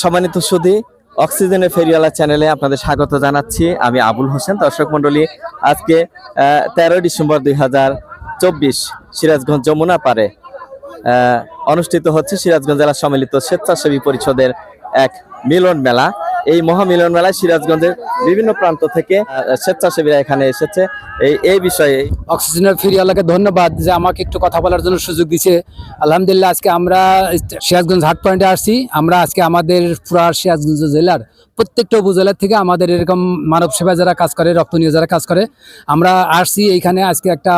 সম্মানিত সুদী অক্সিজেনের ফেরিওয়ালা চ্যানেলে আপনাদের স্বাগত জানাচ্ছি। আমি আবুল হোসেন, দর্শক মন্ডলী আজকে তেরোই ডিসেম্বর দুই হাজার চব্বিশ, সিরাজগঞ্জ যমুনা পারে অনুষ্ঠিত হচ্ছে সিরাজগঞ্জ জেলা সম্মিলিত স্বেচ্ছাসেবী পরিষদের এক মিলন মেলা। এই মহামিলন মেলায় সিরাজগঞ্জের বিভিন্ন প্রান্ত থেকে স্বেচ্ছাসেবীরা এখানে এসেছে। এই এই বিষয়ে অক্সিজেনের ফেরিওয়ালাকে ধন্যবাদ যে আমাকে একটু কথা বলার জন্য সুযোগ দিছে আলহামদুলিল্লাহ, আজকে আমরা সিরাজগঞ্জ হাট পয়েন্টে আসছি। আমরা আজকে আমাদের পুরা সিরাজগঞ্জ জেলার প্রত্যেকটা উপজেলার থেকে আমাদের এরকম মানব সেবা যারা কাজ করে, রক্ত নিয়ে যারা কাজ করে, আমরা আসছি এইখানে আজকে একটা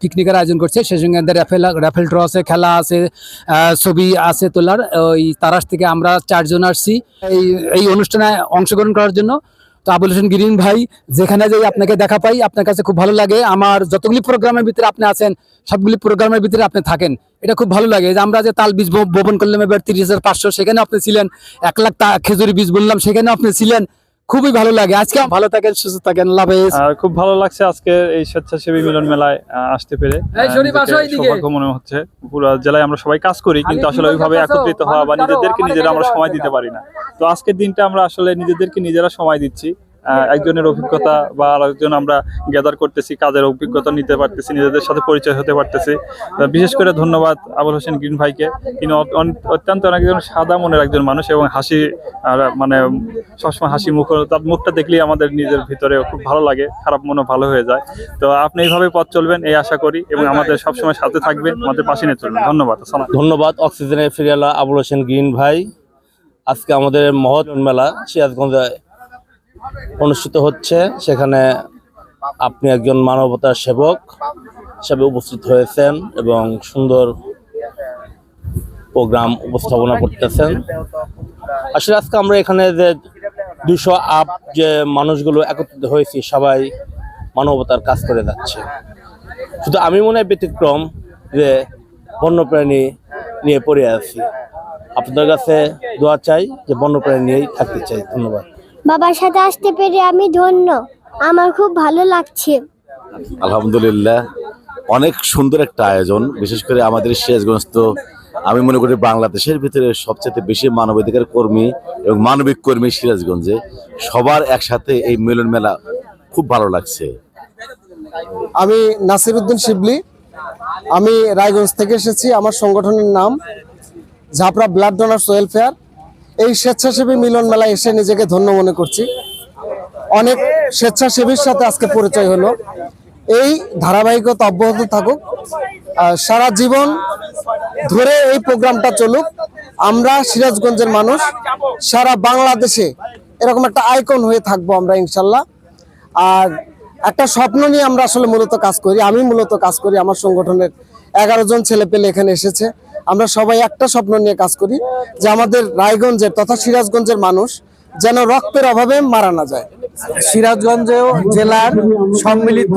পিকনিকের আয়োজন করছে। সেই সঙ্গে র্যাফেল র্যাফেল ড্র আছে, খেলা আছে ছবি আছে তোলার। ওই তারাস থেকে আমরা চারজন আসছি। এই এই অনুষ্ঠানে অংশগ্রহণ করার জন্য আবুল হোসেন গিরিন ভাই যেখানে যাই আপনাকে দেখা পাই আপনার কাছে খুব ভালো লাগে। আমার যতগুলি প্রোগ্রামের ভিতরে আপনি আছেন সবগুলি প্রোগ্রামের ভিতরে আপনি থাকেন। এটা খুব ভালো লাগে। যে আমরা যে তাল বীজ বপন করলাম এবার তিরিশ হাজার পাঁচশো সেখানে আপনি ছিলেন। এক লাখ তা- খেজুরি বীজ বললাম সেখানে আপনি ছিলেন। খুবই ভালো লাগে। আজকে ভালো থাকেন সুস্থ থাকেন। আল্লাহ খুব ভালো লাগছে আজকে এই স্বেচ্ছাসেবী মিলন মেলায় আসতে পেরে। সৌভাগ্য মনে হচ্ছে। পুরো জেলায় আমরা সবাই কাজ করি কিন্তু আসলে ওইভাবে একত্রিত হওয়া বা নিজেদেরকে নিজেরা আমরা সময় দিতে পারি না। তো আজকের দিনটা আমরা আসলে নিজেদেরকে নিজেরা সময় দিচ্ছি একজনের অভিজ্ঞতা বা আরেকজন আমরা গ্যাদার করতেছি, কাজের অভিজ্ঞতা নিতে পারতেছি, নিজেদের সাথে পরিচয় হতে পারতেছি। বিশেষ করে ধন্যবাদ আবুল হোসেন গ্রিন ভাইকে। তিনি অত্যন্ত একজন সাদা মনের একজন মানুষ এবং হাসি মানে সবসময় হাসি মুখ, তার মুখটা দেখলেই আমাদের নিজের ভিতরে খুব ভালো লাগে, খারাপ মনে ভালো হয়ে যায়। তো আপনি এইভাবে পথ চলবেন, এই আশা করি, এবং আমাদের সবসময় সাথে থাকবেন, আমাদের পাশে নিয়ে চলবেন। ধন্যবাদ ধন্যবাদ, অক্সিজেনের ফিরিয়ালা আবুল হোসেন গ্রিন ভাই। আজকে আমাদের মহৎ মেলা সিরাজগঞ্জে অনুষ্ঠিত হচ্ছে। সেখানে আপনি একজন মানবতার সেবক হিসাবে উপস্থিত হয়েছেন এবং সুন্দর প্রোগ্রাম উপস্থাপনা করতেছেন। আসলে আজকে আমরা এখানে যে দুশো আপ যে মানুষগুলো একত্রিত হয়েছি, সবাই মানবতার কাজ করে যাচ্ছে। শুধু আমি মনে হয় ব্যতিক্রম যে বন্যপ্রাণী নিয়ে পড়ে আছি। আপনাদের কাছে দোয়া চাই যে বন্যপ্রাণী নিয়েই থাকতে চাই। ধন্যবাদ। বাবার সাথে আসতে পেরে আমি ধন্য। আমার খুব ভালো লাগছে। আলহামদুলিল্লাহ। অনেক সুন্দর একটা আয়োজন। বিশেষ করে আমাদের শেষগঞ্জ তো আমি মনে করি বাংলাদেশের ভিতরে সবচেয়ে বেশি মানবাধিকার কর্মী এবং মানবিক কর্মী সিরাজগঞ্জে। সবার একসাথে এই মিলন মেলা খুব ভালো লাগছে। আমি নাসিরুদ্দিন শিবলি। আমি রায়গঞ্জ থেকে এসেছি। আমার সংগঠনের নাম ঝাপড়া ব্লাড ডোনার্স ওয়েলফেয়ার এই স্বেচ্ছাসেবী মিলন মেলায় এসে নিজেকে ধন্য মনে করছি। অনেক স্বেচ্ছাসেবীর সাথে আজকে পরিচয় হলো। এই ধারাবাহিকতা অব্যাহত থাকুক। সারা জীবন ধরে এই প্রোগ্রামটা চলুক। আমরা সিরাজগঞ্জের মানুষ। সারা বাংলাদেশে এরকম একটা আইকন হয়ে থাকব আমরা ইনশাল্লাহ। আর একটা স্বপ্ন নিয়ে আমরা আসলে মূলত কাজ করি। আমি মূলত কাজ করি। আমার সংগঠনের এগারো জন ছেলে পেলে এখানে এসেছে। আমরা সবাই একটা স্বপ্ন নিয়ে কাজ করি যে আমাদের রায়গঞ্জের তথা সিরাজগঞ্জের মানুষ যেন রক্তের অভাবে মারা না যায়। সিরাজগঞ্জ জেলার সম্মিলিত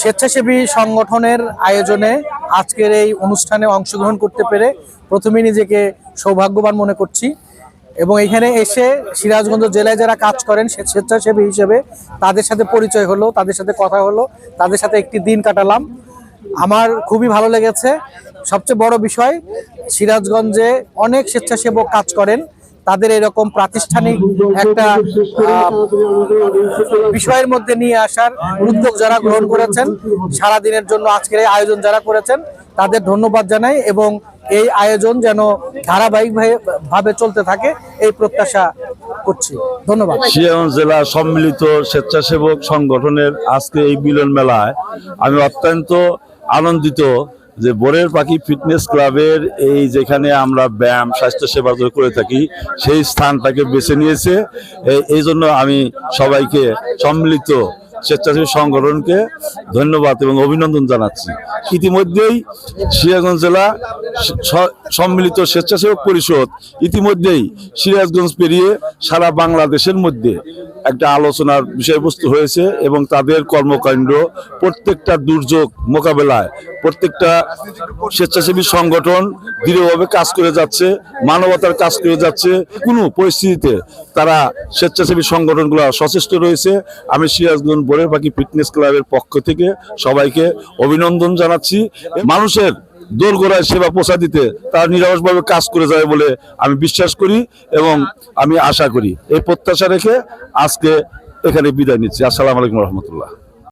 স্বেচ্ছাসেবী সংগঠনের আয়োজনে আজকের এই অনুষ্ঠানে অংশগ্রহণ করতে পেরে প্রথমে নিজেকে সৌভাগ্যবান মনে করছি এবং এখানে এসে সিরাজগঞ্জ জেলায় যারা কাজ করেন স্বেচ্ছাসেবী হিসেবে তাদের সাথে পরিচয় হলো, তাদের সাথে কথা হলো, তাদের সাথে একটি দিন কাটালাম। আমার খুবই ভালো লেগেছে। সবচেয়ে বড় বিষয়, সিরাজগঞ্জে অনেক স্বেচ্ছাসেবক কাজ করেন। তাদের এরকম প্রাতিষ্ঠানিক একটা বিষয়ের মধ্যে নিয়ে আসার উদ্যোগ যারা গ্রহণ করেছেন সারা দিনের জন্য আজকের এই আয়োজন যারা করেছেন, তাদের ধন্যবাদ জানাই এবং এই আয়োজন যেন ধারাবাহিক ভাবে চলতে থাকে, এই প্রত্যাশা করছি। ধন্যবাদ। সিরাজগঞ্জ জেলা সম্মিলিত স্বেচ্ছাসেবক সংগঠনের আজকে এই মিলন মেলায় আমি অত্যন্ত আনন্দিত যে বোরের পাখি ফিটনেস ক্লাবের এই যেখানে আমরা ব্যায়াম স্বাস্থ্য সেবা করে থাকি, সেই স্থানটাকে বেছে নিয়েছে। এই জন্য আমি সবাইকে সম্মিলিত স্বেচ্ছাসেবী সংগঠনকে ধন্যবাদ এবং অভিনন্দন জানাচ্ছি। ইতিমধ্যেই সিরাজগঞ্জ জেলা সম্মিলিত স্বেচ্ছাসেবক পরিষদ ইতিমধ্যেই সিরাজগঞ্জ পেরিয়ে সারা বাংলাদেশের মধ্যে একটা আলোচনার বিষয়বস্তু হয়েছে এবং তাদের কর্মকাণ্ড প্রত্যেকটা দুর্যোগ মোকাবেলায় প্রত্যেকটা স্বেচ্ছাসেবী সংগঠন দৃঢ়ভাবে কাজ করে যাচ্ছে, মানবতার কাজ করে যাচ্ছে। কোনো পরিস্থিতিতে তারা স্বেচ্ছাসেবী সংগঠনগুলো সচেষ্ট রয়েছে। আমি সিরাজগঞ্জ বোরের পাখি ফিটনেস ক্লাবের পক্ষ থেকে সবাইকে অভিনন্দন জানাচ্ছি। মানুষের দোরগোড়ায় সেবা পৌঁছা দিতে তার নিরবসভাবে কাজ করে যায় বলে আমি বিশ্বাস করি এবং আমি আশা করি। এই প্রত্যাশা রেখে আজকে এখানে বিদায় নিচ্ছি। আসসালামু আলাইকুম রহমতুল্লাহ।